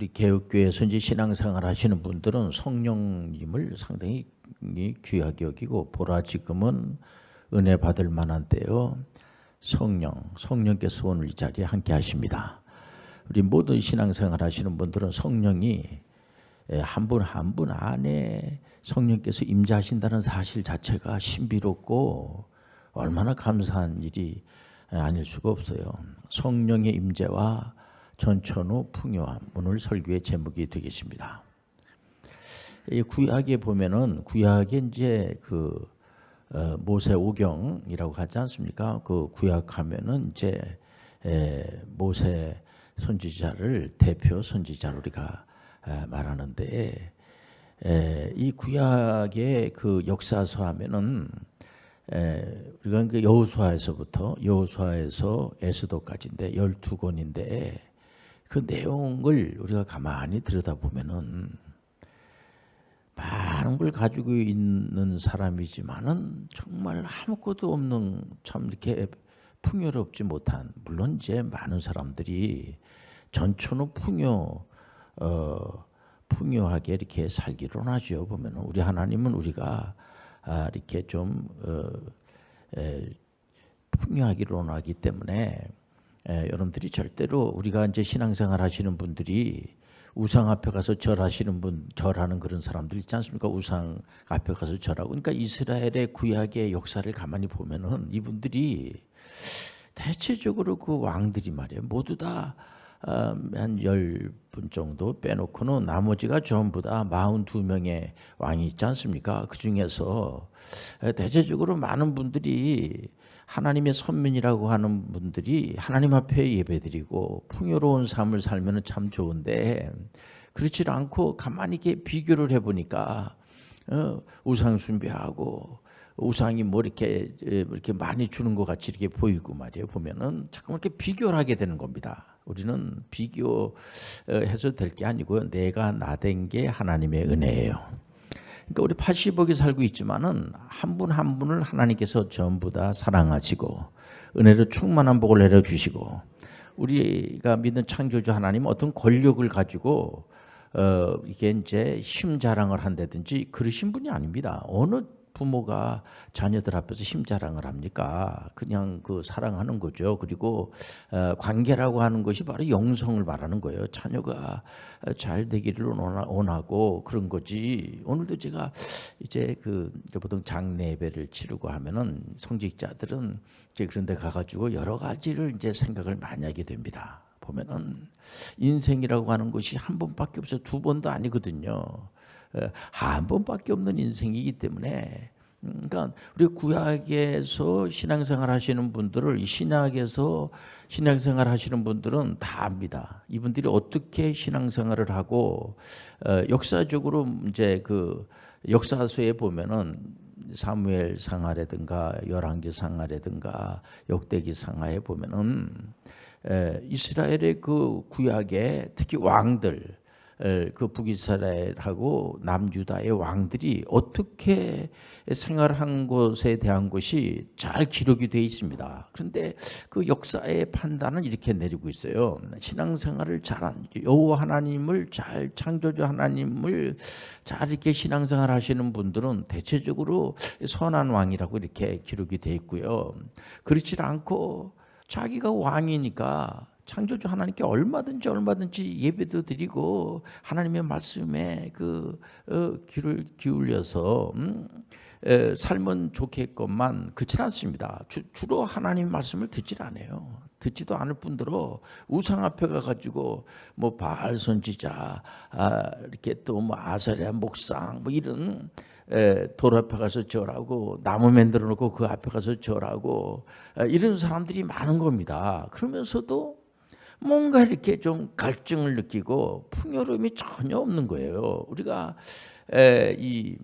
우리 개혁교회에서 이제 신앙생활 하시는 분들은 성령님을 상당히 귀하게 여기고 보라 지금은 은혜 받을 만한 때요. 성령, 성령께서 오늘 이 자리에 함께 하십니다. 우리 모든 신앙생활 하시는 분들은 성령이 한 분 한 분 안에 성령께서 임재하신다는 사실 자체가 신비롭고 얼마나 감사한 일이 아닐 수가 없어요. 성령의 임재와 전천후 풍요함 오늘 설교의 제목이 되겠습니다. 이 구약에 보면은 구약에 이제 그 어, 모세 오경이라고 하지 않습니까? 그 구약하면은 이제 에, 모세 선지자를 대표 선지자로 우리가 에, 말하는데 에, 이 구약의 그 역사서 하면은 에, 우리가 그 여호수아에서부터 여호수아에서 에스도까지인데 12권인데 그 내용을 우리가 가만히 들여다보면은 많은 걸 가지고 있는 사람이지만은 정말 아무것도 없는 참 이렇게 풍요롭지 못한 물론 이제 많은 사람들이 전천후 풍요 어 풍요하게 이렇게 살기로 하죠. 보면은 우리 하나님은 우리가 아, 이렇게 좀 어, 에, 풍요하기로 하기 때문에 에, 여러분들이 절대로 우리가 이제 신앙생활 하시는 분들이 우상 앞에 가서 절하시는 분, 절하는 그런 사람들 있지 않습니까? 우상 앞에 가서 절하고. 그러니까 이스라엘의 구약의 역사를 가만히 보면은 이분들이 대체적으로 그 왕들이 말이에요. 모두 다 한 열 분 정도 빼놓고는 나머지가 전부 다 42명의 왕이 있지 않습니까? 그 중에서 대체적으로 많은 분들이 하나님의 선민이라고 하는 분들이 하나님 앞에 예배드리고 풍요로운 삶을 살면 참 좋은데 그렇지 않고 가만히 이렇게 비교를 해보니까 어, 우상 숭배하고 우상이 뭐 이렇게 이렇게 많이 주는 것 같이 이렇게 보이고 말이에요. 보면은 자꾸 이렇게 비교를 하게 되는 겁니다. 우리는 비교해서 될 게 아니고요. 내가 나된 게 하나님의 은혜예요. 그러니까 우리 80억이 살고 있지만은 한분한 분을 하나님께서 전부 다 사랑하시고 은혜로 충만한 복을 내려 주시고 우리가 믿는 창조주 하나님 어떤 권력을 가지고 어 이게 이제 힘 자랑을 한다든지 그러신 분이 아닙니다. 어느 부모가 자녀들 앞에서 힘자랑을 합니까? 그냥 그 사랑하는 거죠. 그리고 어, 관계라고 하는 것이 바로 영성을 말하는 거예요. 자녀가 잘 되기를 원하고 그런 거지. 오늘도 제가 이제 그 보통 장례 예배를 치르고 하면은 성직자들은 이제 그런 데 가가지고 여러 가지를 이제 생각을 많이 하게 됩니다. 보면은 인생이라고 하는 것이 한 번밖에 없어요. 두 번도 아니거든요. 한 번밖에 없는 인생이기 때문에 음, 그러니까 우리 구약에서 신앙생활 하시는 분들을 신약에서 신앙생활 하시는 분들은 다 압니다. 이분들이 어떻게 신앙생활을 하고 어, 역사적으로 이제 그 역사서에 보면은 사무엘 상하라든가 열왕기 상하라든가 역대기 상하에 보면은 에, 이스라엘의 그 구약에 특히 왕들 그 북이스라엘하고 남유다의 왕들이 어떻게 생활한 것에 대한 것이 잘 기록이 되어 있습니다. 그런데 그 역사의 판단은 이렇게 내리고 있어요. 신앙생활을 잘한 여호와 하나님을 잘 창조주 하나님을 잘 이렇게 신앙생활 하시는 분들은 대체적으로 선한 왕이라고 이렇게 기록이 되어 있고요. 그렇지 않고 자기가 왕이니까 창조주 하나님께 얼마든지 얼마든지 예배도 드리고 하나님의 말씀에 그 어, 귀를 기울여서 음, 에, 살면 좋겠건만 그렇지 않습니다. 주, 로 하나님 말씀을 듣질 않아요. 듣지도 않을 뿐더러 우상 앞에 가가지고 뭐 바알 선지자 아, 이렇게 또 뭐 아사랴 목상 뭐 이런 에, 돌 앞에 가서 절하고 나무 만들어 놓고 그 앞에 가서 절하고 에, 이런 사람들이 많은 겁니다. 그러면서도 뭔가 이렇게 좀 갈증을 느끼고 풍요로움이 전혀 없는 거예요. 우리가 이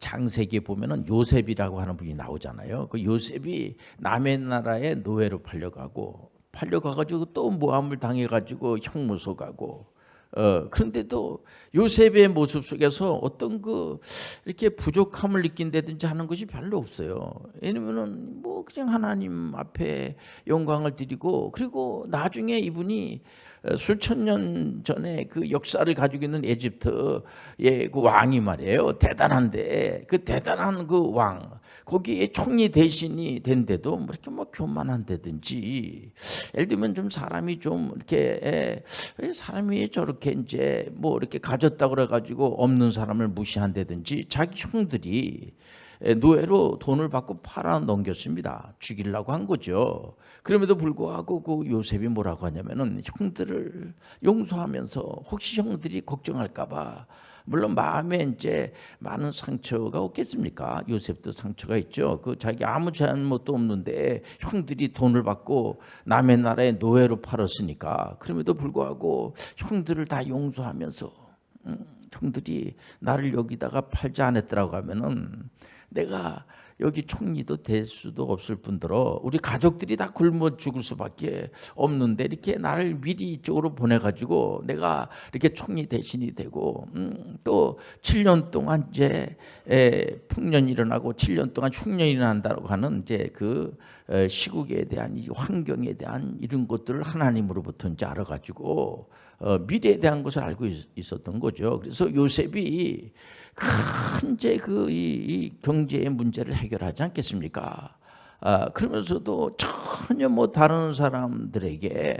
장세기에 보면은 요셉이라고 하는 분이 나오잖아요. 그 요셉이 남의 나라에 노예로 팔려가고 팔려가가지고 또 모함을 당해가지고 형무소 가고 어, 그런데도 요셉의 모습 속에서 어떤 그 이렇게 부족함을 느낀다든지 하는 것이 별로 없어요. 왜냐면은 뭐 그냥 하나님 앞에 영광을 드리고 그리고 나중에 이분이 어, 수천 년 전에 그 역사를 가지고 있는 에집트의 그 왕이 말이에요. 대단한데 그 대단한 그 왕, 거기에 총리 대신이 된데도 뭐 이렇게 뭐 교만한다든지 예를 들면 좀 사람이 좀 이렇게 에, 사람이 저렇게 이제 뭐 이렇게 가졌다 그래 가지고 없는 사람을 무시한다든지 자기 형들이 에, 노예로 돈을 받고 팔아 넘겼습니다. 죽이려고 한 거죠. 그럼에도 불구하고 그 요셉이 뭐라고 하냐면은 형들을 용서하면서 혹시 형들이 걱정할까봐 물론 마음에 이제 많은 상처가 없겠습니까? 요셉도 상처가 있죠. 그 자기 아무 잘못도 없는데 형들이 돈을 받고 남의 나라에 노예로 팔았으니까 그럼에도 불구하고 형들을 다 용서하면서 음, 형들이 나를 여기다가 팔지 않았더라고 하면은 내가 여기 총리도 될 수도 없을 뿐더러 우리 가족들이 다 굶어 죽을 수밖에 없는데 이렇게 나를 미리 이쪽으로 보내가지고 내가 이렇게 총리 대신이 되고 음, 또 7년 동안 이제 에, 풍년이 일어나고 7년 동안 흉년이 일어난다고 하는 이제 그 에, 시국에 대한 이 환경에 대한 이런 것들을 하나님으로부터 이제 알아가지고 어, 미래에 대한 것을 알고 있, 있었던 거죠. 그래서 요셉이 큰 이제 그 이, 이 경제의 문제를 해결하지 않겠습니까? 아, 그러면서도 전혀 뭐 다른 사람들에게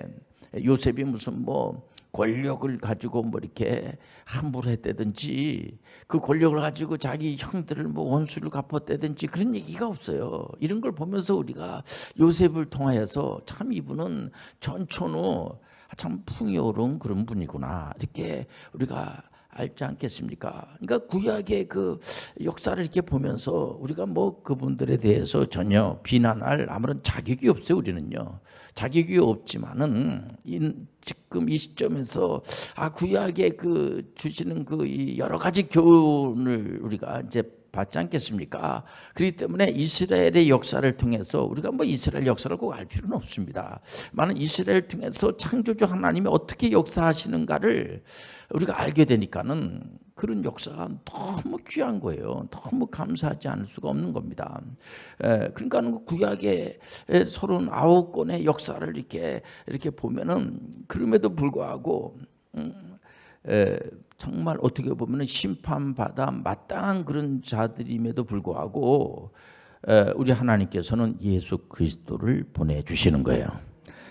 요셉이 무슨 뭐 권력을 가지고 뭐 이렇게 함부로 했다든지 그 권력을 가지고 자기 형들을 뭐 원수를 갚았다든지 그런 얘기가 없어요. 이런 걸 보면서 우리가 요셉을 통하여서 참 이분은 전천후 참 풍요로운 그런 분이구나 이렇게 우리가 알지 않겠습니까? 그러니까 구약의 그 역사를 이렇게 보면서 우리가 뭐 그분들에 대해서 전혀 비난할 아무런 자격이 없어요. 우리는요. 자격이 없지만은 이, 지금 이 시점에서 아 구약의 그 주시는 그 여러 가지 교훈을 우리가 이제 받지 않겠습니까? 그렇기 때문에 이스라엘의 역사를 통해서 우리가 뭐 이스라엘 역사를 꼭 알 필요는 없습니다. 많은 이스라엘 통해서 창조주 하나님이 어떻게 역사하시는가를 우리가 알게 되니까는 그런 역사가 너무 귀한 거예요. 너무 감사하지 않을 수가 없는 겁니다. 에, 그러니까 구약의 서른 아홉 권의 역사를 이렇게 이렇게 보면은 그럼에도 불구하고 음, 에, 정말 어떻게 보면 심판받아 마땅한 그런 자들임에도 불구하고 우리 하나님께서는 예수 그리스도를 보내주시는 거예요.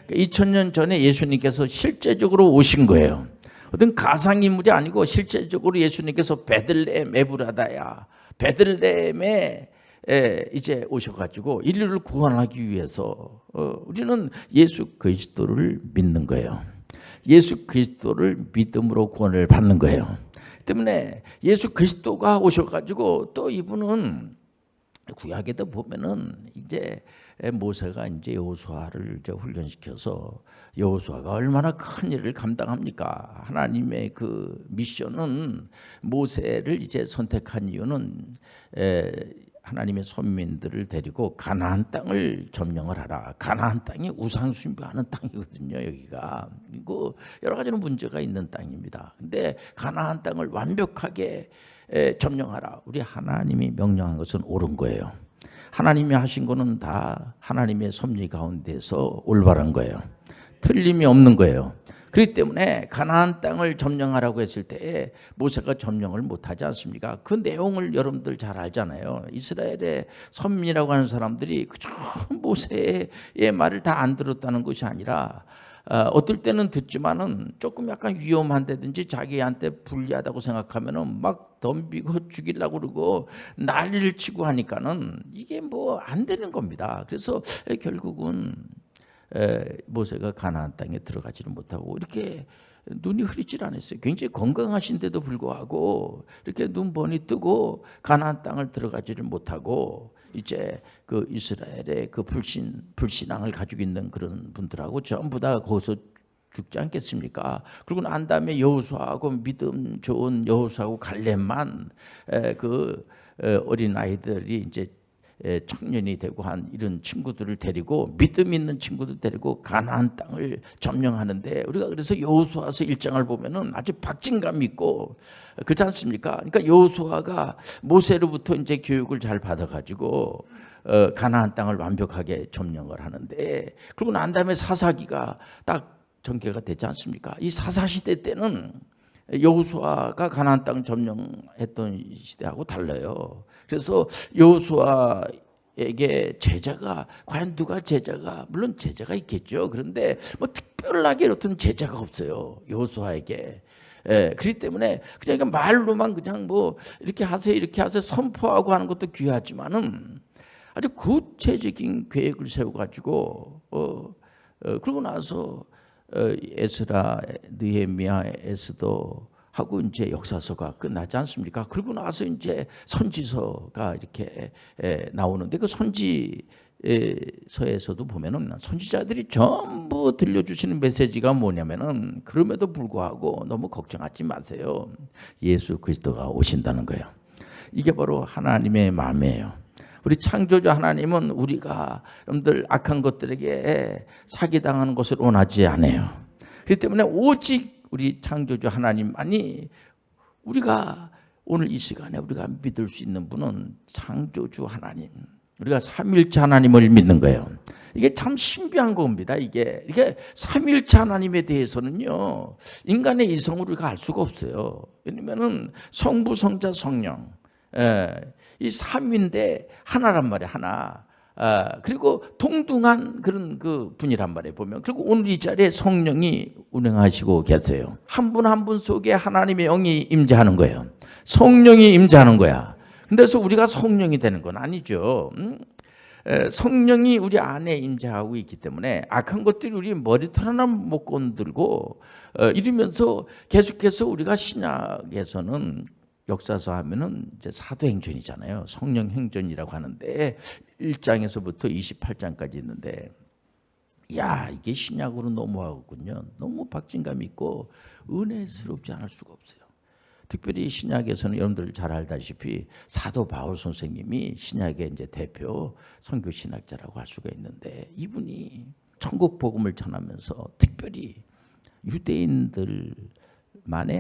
2000년 그러니까 전에 예수님께서 실제적으로 오신 거예요. 어떤 가상인물이 아니고 실제적으로 예수님께서 베들레헴 에브라다야 베들레헴에 이제 오셔가지고 인류를 구원하기 위해서 어, 우리는 예수 그리스도를 믿는 거예요. 예수 그리스도를 믿음으로 구원을 받는 거예요. 때문에 예수 그리스도가 오셔가지고 또 이분은 구약에도 보면은 이제 모세가 이제 여호수아를 이제 훈련시켜서 여호수아가 얼마나 큰 일을 감당합니까? 하나님의 그 미션은 모세를 이제 선택한 이유는 하나님의 선민들을 데리고 가나안 땅을 점령을 하라. 가나안 땅이 우상 숭배하는 땅이거든요. 여기가 그리고 여러 가지는 문제가 있는 땅입니다. 근데 가나안 땅을 완벽하게 점령하라. 우리 하나님이 명령한 것은 옳은 거예요. 하나님이 하신 거는 다 하나님의 섭리 가운데서 올바른 거예요. 틀림이 없는 거예요. 그렇기 때문에 가나안 땅을 점령하라고 했을 때 모세가 점령을 못하지 않습니까? 그 내용을 여러분들 잘 알잖아요. 이스라엘의 선민이라고 하는 사람들이 그저 모세의 말을 다 안 들었다는 것이 아니라 어, 어떨 때는 듣지만은 조금 약간 위험한다든지 자기한테 불리하다고 생각하면은 막 덤비고 죽이려고 그러고 난리를 치고 하니까는 이게 뭐 안 되는 겁니다. 그래서 결국은 모세가 가나안 땅에 들어가지를 못하고 이렇게 눈이 흐리질 않았어요. 굉장히 건강하신데도 불구하고 이렇게 눈 번이 뜨고 가나안 땅을 들어가지를 못하고 이제 그 이스라엘의 그 불신 불신앙을 가지고 있는 그런 분들하고 전부 다 거기서 죽지 않겠습니까? 그리고 난 다음에 여호수아하고 믿음 좋은 여호수아하고 갈렙만 그 어린 아이들이 이제 에, 청년이 되고 한 이런 친구들을 데리고 믿음 있는 친구들 데리고 가나안 땅을 점령하는데 우리가 그래서 여호수아서 일장을 보면은 아주 박진감 있고 그렇지 않습니까? 그러니까 여호수아가 모세로부터 이제 교육을 잘 받아가지고 어, 가나안 땅을 완벽하게 점령을 하는데 그러고 난 다음에 사사기가 딱 전개가 되지 않습니까? 이 사사 시대 때는 여호수아가 가나안 땅 점령했던 시대하고 달라요. 그래서 여호수아에게 제자가 과연 누가 제자가 물론 제자가 있겠죠. 그런데 뭐 특별하게 어떤 제자가 없어요. 여호수아에게. 예, 그렇기 때문에 그냥 말로만 그냥 뭐 이렇게 하세요 이렇게 하세요 선포하고 하는 것도 귀하지만은 아주 구체적인 계획을 세워가지고 어, 어 그러고 나서 어, 에스라, 느헤미야, 에스도 하고 이제 역사서가 끝나지 않습니까? 그러고 나서 이제 선지서가 이렇게 에, 나오는데 그 선지서에서도 보면은 선지자들이 전부 들려주시는 메시지가 뭐냐면은 그럼에도 불구하고 너무 걱정하지 마세요. 예수 그리스도가 오신다는 거예요. 이게 바로 하나님의 마음이에요. 우리 창조주 하나님은 우리가 여러분들 악한 것들에게 사기당하는 것을 원하지 않아요. 그렇기 때문에 오직 우리 창조주 하나님만이 우리가 오늘 이 시간에 우리가 믿을 수 있는 분은 창조주 하나님. 우리가 삼일체 하나님을 믿는 거예요. 이게 참 신비한 겁니다. 이게 이게 삼일체 하나님에 대해서는요 인간의 이성으로 알 수가 없어요. 왜냐면은 성부, 성자, 성령. 예, 이 삼위인데 하나란 말이야 하나. 아, 그리고 동등한 그런 그 분이란 말이에요 보면. 그리고 오늘 이 자리에 성령이 운행하시고 계세요. 한분 한 분 속에 하나님의 영이 임재하는 거예요. 성령이 임재하는 거야. 근데서 우리가 성령이 되는 건 아니죠. 음? 에, 성령이 우리 안에 임재하고 있기 때문에 악한 것들이 우리 머리털 하나 못 건들고 어, 이러면서 계속해서 우리가 신약에서는 역사서 하면은 이제 사도행전이잖아요. 성령 행전이라고 하는데 1장에서부터 28장까지 있는데 야 이게 신약으로 넘어가군요. 너무 박진감 있고 은혜스럽지 않을 수가 없어요. 특별히 신약에서는 여러분들 잘 알다시피 사도 바울 선생님이 신약의 이제 대표 선교 신학자라고 할 수가 있는데 이분이 천국 복음을 전하면서 특별히 유대인들만의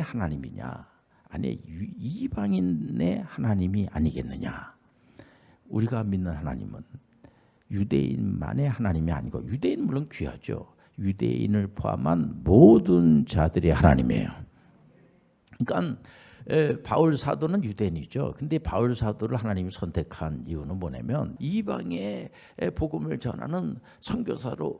하나님이냐 아니 이방인의 하나님이 아니겠느냐? 우리가 믿는 하나님은 유대인만의 하나님이 아니고 유대인 물론 귀하죠. 유대인을 포함한 모든 자들의 하나님이에요. 그러니까 에, 바울 사도는 유대인이죠. 근데 바울 사도를 하나님이 선택한 이유는 뭐냐면 이방의 복음을 전하는 선교사로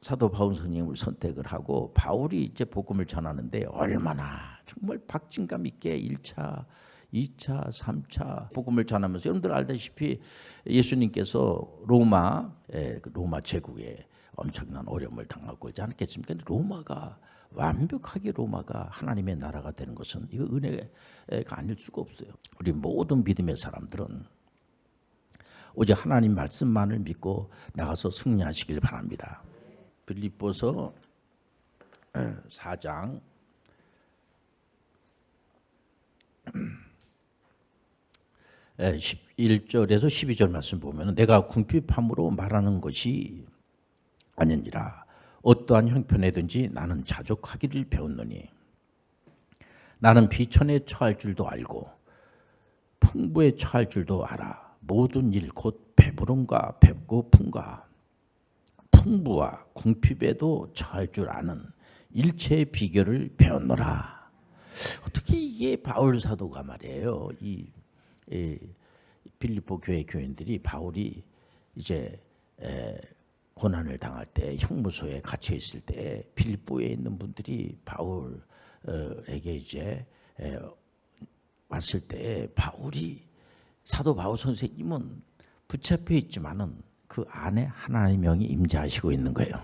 사도 바울 선생님을 선택을 하고 바울이 이제 복음을 전하는데 얼마나 정말 박진감 있게 1차, 2차, 3차 복음을 전하면서 여러분들 알다시피 예수님께서 로마 예, 그 로마 제국에 엄청난 어려움을 당하고 있지 않겠습니까? 로마가 완벽하게 로마가 하나님의 나라가 되는 것은 이거 은혜가 아닐 수가 없어요. 우리 모든 믿음의 사람들은 오직 하나님 말씀만을 믿고 나가서 승리하시길 바랍니다. 빌립보서 4장 1절에서 12절 말씀 보면 내가 궁핍함으로 말하는 것이 아니니라. 어떠한 형편에든지 나는 자족하기를 배웠노니. 나는 비천에 처할 줄도 알고 풍부에 처할 줄도 알아. 모든 일 곧 배부름과 배고픔과 풍부와 궁핍에도 처할 줄 아는 일체의 비결을 배웠노라. 어떻게 이게 바울 사도가 말이에요. 이, 이 빌립보 교회 교인들이 바울이 이제 에, 고난을 당할 때 형무소에 갇혀 있을 때 빌립보에 있는 분들이 바울에게 이제 에, 왔을 때 바울이 사도 바울 선생님은 붙잡혀 있지만은 그 안에 하나님의 영이 임재하시고 있는 거예요.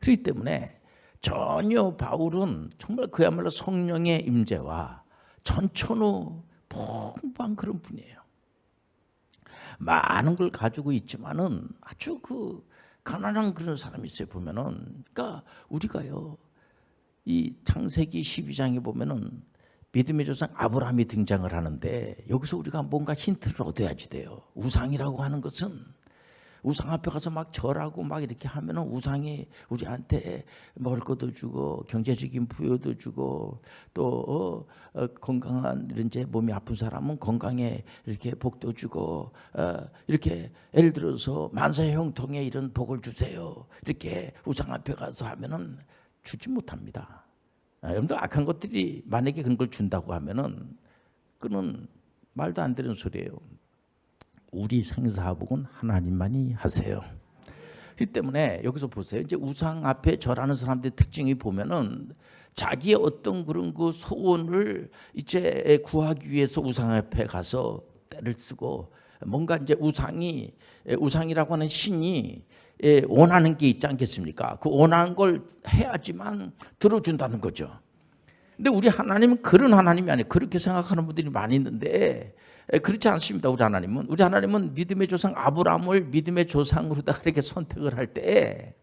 그렇기 때문에 전혀 바울은 정말 그야말로 성령의 임재와 전천후 풍부한 그런 분이에요. 많은 걸 가지고 있지만은 아주 그 가난한 그런 사람이 있어요 보면은 그러니까 우리가요 이 창세기 12장에 보면은 믿음의 조상 아브라함이 등장을 하는데 여기서 우리가 뭔가 힌트를 얻어야지 돼요. 우상이라고 하는 것은 우상 앞에 가서 막 절하고 막 이렇게 하면은 우상이 우리한테 먹을 것도 주고 경제적인 부여도 주고 또 어, 어, 건강한 이제 몸이 아픈 사람은 건강에 이렇게 복도 주고 어, 이렇게 예를 들어서 만사 형통에 이런 복을 주세요 이렇게 우상 앞에 가서 하면은 주지 못합니다. 아, 여러분들 악한 것들이 만약에 그런 걸 준다고 하면은 그는 말도 안 되는 소리예요. 우리 생사복은 하나님만이 하세요. 그 때문에 여기서 보세요. 이제 우상 앞에 절하는 사람들의 특징이 보면은 자기의 어떤 그런 그 소원을 이제 구하기 위해서 우상 앞에 가서 때를 쓰고 뭔가 이제 우상이 우상이라고 하는 신이 예, 원하는 게 있지 않겠습니까? 그 원하는 걸 해야지만 들어준다는 거죠. 근데 우리 하나님은 그런 하나님이 아니에요. 그렇게 생각하는 분들이 많이 있는데 에, 그렇지 않습니다. 우리 하나님은 우리 하나님은 믿음의 조상 아브라함을 믿음의 조상으로다가 이렇게 선택을 할 때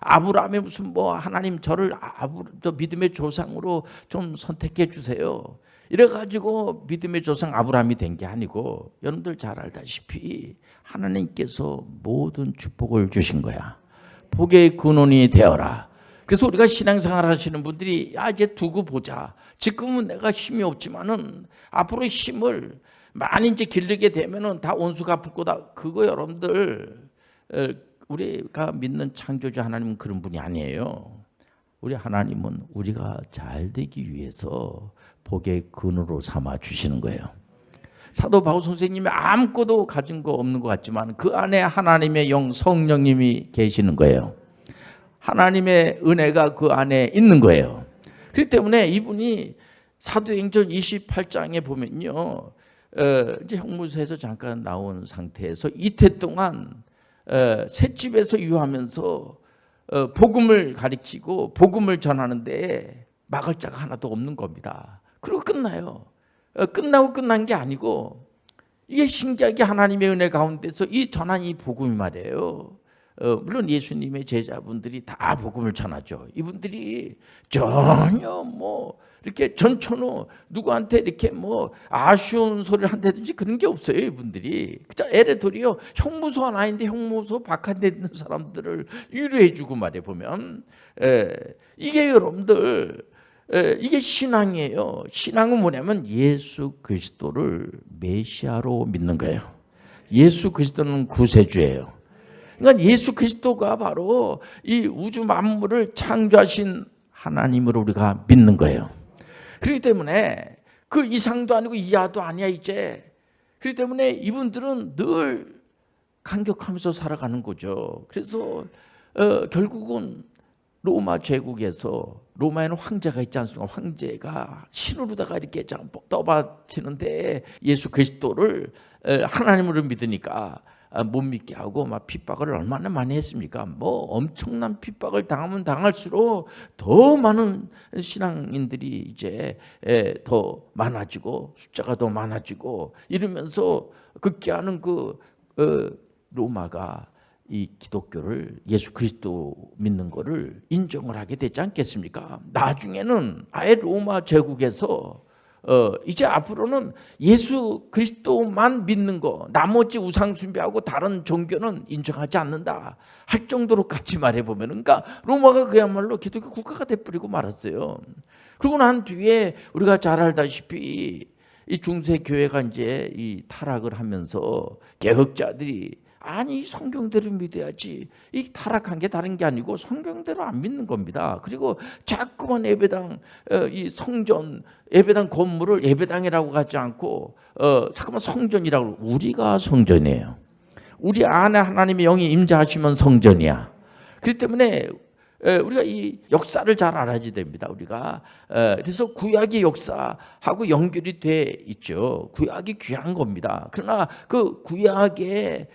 아브라함이 무슨 뭐 하나님 저를 아브 저 믿음의 조상으로 좀 선택해 주세요. 이래 가지고 믿음의 조상 아브라함이 된 게 아니고 여러분들 잘 알다시피 하나님께서 모든 축복을 주신 거야. 복의 근원이 되어라. 그래서 우리가 신앙생활 하시는 분들이 야 이제 두고 보자. 지금은 내가 힘이 없지만은 앞으로 힘을 많이 이제 길르게 되면은 다 온수 갚을 거다. 그거 여러분들 어, 우리가 믿는 창조주 하나님은 그런 분이 아니에요. 우리 하나님은 우리가 잘 되기 위해서 복의 근으로 삼아 주시는 거예요. 사도 바울 선생님이 아무것도 가진 거 없는 것 같지만 그 안에 하나님의 영 성령님이 계시는 거예요. 하나님의 은혜가 그 안에 있는 거예요. 그렇기 때문에 이분이 사도행전 28장에 보면요. 어, 이제 형무소에서 잠깐 나온 상태에서 이태 동안 어, 새집에서 유하면서 어, 복음을 가르치고 복음을 전하는데 막을 자가 하나도 없는 겁니다. 그리고 끝나요. 어, 끝나고 끝난 게 아니고 이게 신기하게 하나님의 은혜 가운데서 이 전한 이 복음이 말이에요. 어, 물론 예수님의 제자분들이 다 복음을 전하죠. 이분들이 전혀 뭐 이렇게 전천후 누구한테 이렇게 뭐 아쉬운 소리를 한다든지 그런 게 없어요. 이분들이 그저 에레돌이요 형무소 하나 있는데 형무소 바깥에 있는 사람들을 위로해주고 말해 보면 에, 이게 여러분들 에, 이게 신앙이에요. 신앙은 뭐냐면 예수 그리스도를 메시아로 믿는 거예요. 예수 그리스도는 구세주예요. 그러니까 예수 그리스도가 바로 이 우주 만물을 창조하신 하나님으로 우리가 믿는 거예요. 그렇기 때문에 그 이상도 아니고 이하도 아니야 이제. 그렇기 때문에 이분들은 늘 감격하면서 살아가는 거죠. 그래서 어, 결국은 로마 제국에서 로마에는 황제가 있지 않습니까? 황제가 신으로다가 이렇게 떠받치는데 예수 그리스도를 하나님으로 믿으니까 아, 못 믿게 하고 막 핍박을 얼마나 많이 했습니까? 뭐 엄청난 핍박을 당하면 당할수록 더 많은 신앙인들이 이제 더 많아지고 숫자가 더 많아지고 이러면서 극기하는 그 어, 로마가 이 기독교를 예수 그리스도 믿는 거를 인정을 하게 되지 않겠습니까? 나중에는 아예 로마 제국에서 어, 이제 앞으로는 예수 그리스도만 믿는 거, 나머지 우상 숭배하고 다른 종교는 인정하지 않는다 할 정도로까지 말해보면, 그러니까 로마가 그야말로 기독교 국가가 돼버리고 말았어요. 그러고 난 뒤에 우리가 잘 알다시피 이 중세 교회가 이제 이 타락을 하면서 개혁자들이 아니 성경대로 믿어야지. 이 타락한 게 다른 게 아니고 성경대로 안 믿는 겁니다. 그리고 자꾸만 예배당 어, 이 성전 예배당 건물을 예배당이라고 하지 않고 어, 자꾸만 성전이라고 우리가 성전이에요. 우리 안에 하나님의 영이 임재하시면 성전이야. 그렇기 때문에 우리가 이 역사를 잘 알아야 됩니다. 우리가 그래서 구약의 역사하고 연결이 돼 있죠. 구약이 귀한 겁니다. 그러나 그 구약의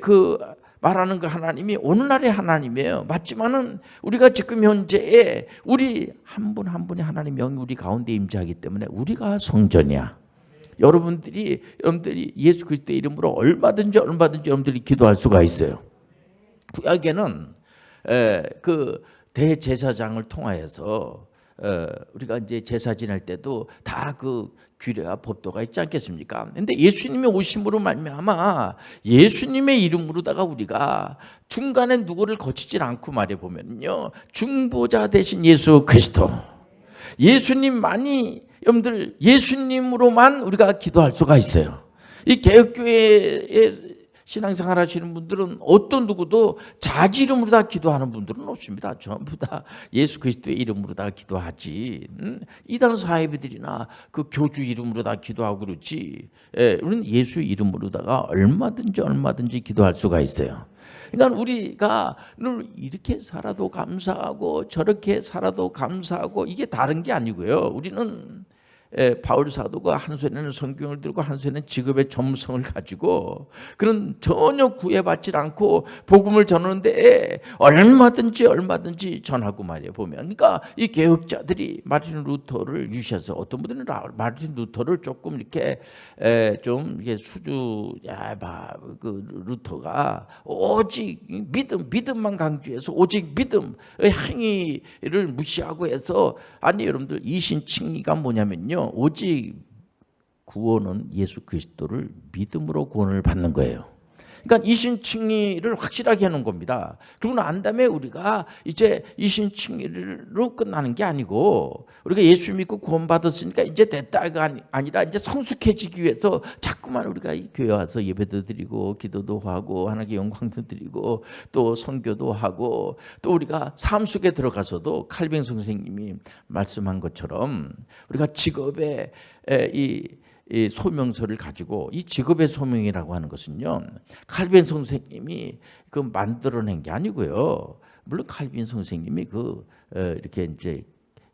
그 말하는 그 하나님이 오늘날의 하나님이에요. 맞지만은 우리가 지금 현재에 우리 한 분한 분이 하나님 영이 우리 가운데 임재하기 때문에 우리가 성전이야. 여러분들이 여러분들이 예수 그리스도의 이름으로 얼마든지 얼마든지 여러분들이 기도할 수가 있어요. 구약에는 그 대제사장을 통하여서 어, 우리가 이제 제사 지낼 때도 다 그 규례와 법도가 있지 않겠습니까? 근데 예수님이 오심으로 말미암아 예수님의 이름으로다가 우리가 중간에 누구를 거치질 않고 말해 보면요 중보자 대신 예수 그리스도 예수님만이 여러분들 예수님으로만 우리가 기도할 수가 있어요. 이 개혁교회에 신앙생활 하시는 분들은 어떤 누구도 자기 이름으로 다 기도하는 분들은 없습니다. 전부 다 예수 그리스도의 이름으로 다 기도하지. 음? 이단 사회비들이나 그 교주 이름으로 다 기도하고 그렇지. 예, 우리는 예수 이름으로다가 얼마든지 얼마든지 기도할 수가 있어요. 그러니까 우리가 늘 이렇게 살아도 감사하고 저렇게 살아도 감사하고 이게 다른 게 아니고요. 우리는 예, 바울 사도가 한 손에는 성경을 들고 한 손에는 직업의 전무성을 가지고 그런 전혀 구애받지 않고 복음을 전하는데 얼마든지 얼마든지 전하고 말이에요 보면. 그러니까 이 개혁자들이 마르틴 루터를 유시해서 어떤 분들은 라- 마르틴 루터를 조금 이렇게 에, 좀 이게 수주 야봐그 루터가 오직 믿음 믿음만 강조해서 오직 믿음의 행위를 무시하고 해서 아니 여러분들 이신칭의가 뭐냐면요 오직 구원은 예수 그리스도를 믿음으로 구원을 받는 거예요. 그러니까 이신칭의를 확실하게 하는 겁니다. 그러고 난 다음에 우리가 이제 이신칭의로 끝나는 게 아니고 우리가 예수 믿고 구원받았으니까 이제 됐다가 아니- 아니라 이제 성숙해지기 위해서 자꾸만 우리가 이 교회 와서 예배도 드리고 기도도 하고 하나님께 영광도 드리고 또 선교도 하고 또 우리가 삶 속에 들어가서도 칼빈 선생님이 말씀한 것처럼 우리가 직업에 에, 이 이 소명서를 가지고 이 직업의 소명이라고 하는 것은요 칼빈 선생님이 그 만들어낸 게 아니고요. 물론 칼빈 선생님이 그 어, 이렇게 이제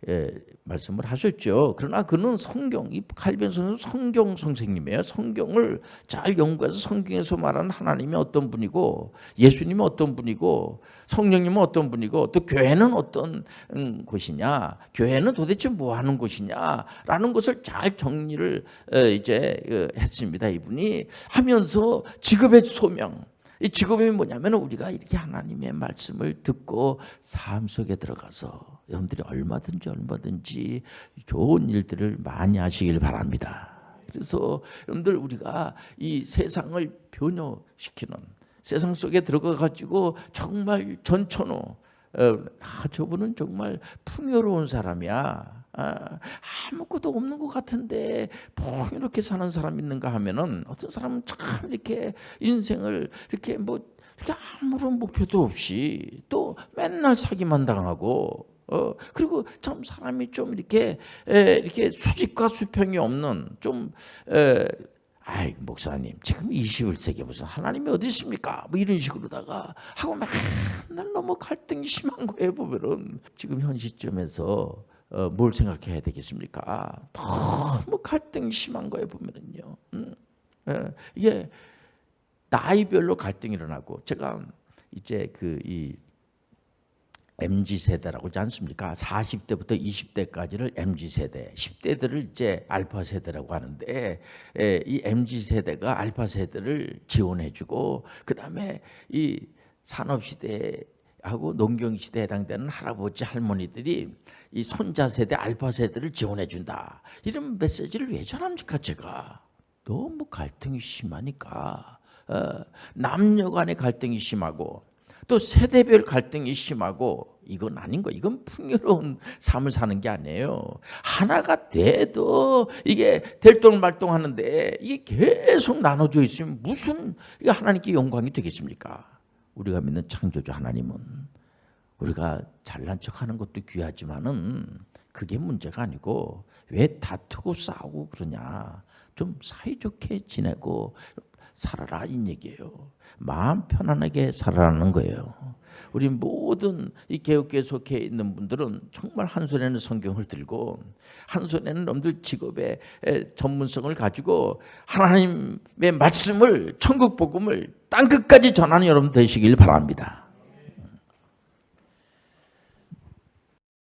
에, 말씀을 하셨죠. 그러나 그는 성경, 이 칼빈 선생은 성경 선생님이에요. 성경을 잘 연구해서 성경에서 말하는 하나님이 어떤 분이고 예수님은 어떤 분이고 성령님은 어떤 분이고 또 교회는 어떤 음, 곳이냐, 교회는 도대체 뭐 하는 곳이냐라는 것을 잘 정리를 어, 이제 어, 했습니다. 이분이 하면서 직업의 소명. 이 직업이 뭐냐면 우리가 이렇게 하나님의 말씀을 듣고 삶 속에 들어가서 여러분들이 얼마든지 얼마든지 좋은 일들을 많이 하시길 바랍니다. 그래서 여러분들 우리가 이 세상을 변효시키는 세상 속에 들어가 가지고 정말 전천후 어, 아, 저분은 정말 풍요로운 사람이야. 아, 아무것도 없는 것 같은데 풍요롭게 사는 사람 있는가 하면은 어떤 사람은 참 이렇게 인생을 이렇게 뭐 이렇게 아무런 목표도 없이 또 맨날 사기만 당하고 어 그리고 참 사람이 좀 이렇게 에, 이렇게 수직과 수평이 없는 좀 에, 아이 목사님 지금 21세기 무슨 하나님이 어디 있습니까? 뭐 이런 식으로다가 하고 맨날 너무 갈등이 심한 거예요 보면은 지금 현 시점에서 어, 뭘 생각해야 되겠습니까? 너무 갈등이 심한 거예요 보면은요. 음, 예, 이게 나이별로 갈등이 일어나고 제가 이제 그 이 MZ 세대라고 하지 않습니까? 40대부터 20대까지를 MZ 세대, 10대들을 이제 알파 세대라고 하는데 에, 이 MZ 세대가 알파 세대를 지원해주고 그 다음에 이 산업 시대 하고 농경 시대에 해당되는 할아버지 할머니들이 이 손자 세대 알파 세대를 지원해 준다 이런 메시지를 왜 전합니까 제가 너무 갈등이 심하니까 어, 남녀 간의 갈등이 심하고 또 세대별 갈등이 심하고 이건 아닌 거. 이건 풍요로운 삶을 사는 게 아니에요. 하나가 돼도 이게 될동말동 하는데 이게 계속 나눠져 있으면 무슨 이게 하나님께 영광이 되겠습니까? 우리가 믿는 창조주 하나님은 우리가 잘난 척하는 것도 귀하지만은 그게 문제가 아니고 왜 다투고 싸우고 그러냐? 좀 사이좋게 지내고 살아라 이 얘기예요. 마음 편안하게 살아라는 거예요. 우리 모든 이 개혁교에 속해 있는 분들은 정말 한 손에는 성경을 들고 한 손에는 놈들 직업의 에, 전문성을 가지고 하나님의 말씀을 천국 복음을 땅 끝까지 전하는 여러분 되시길 바랍니다.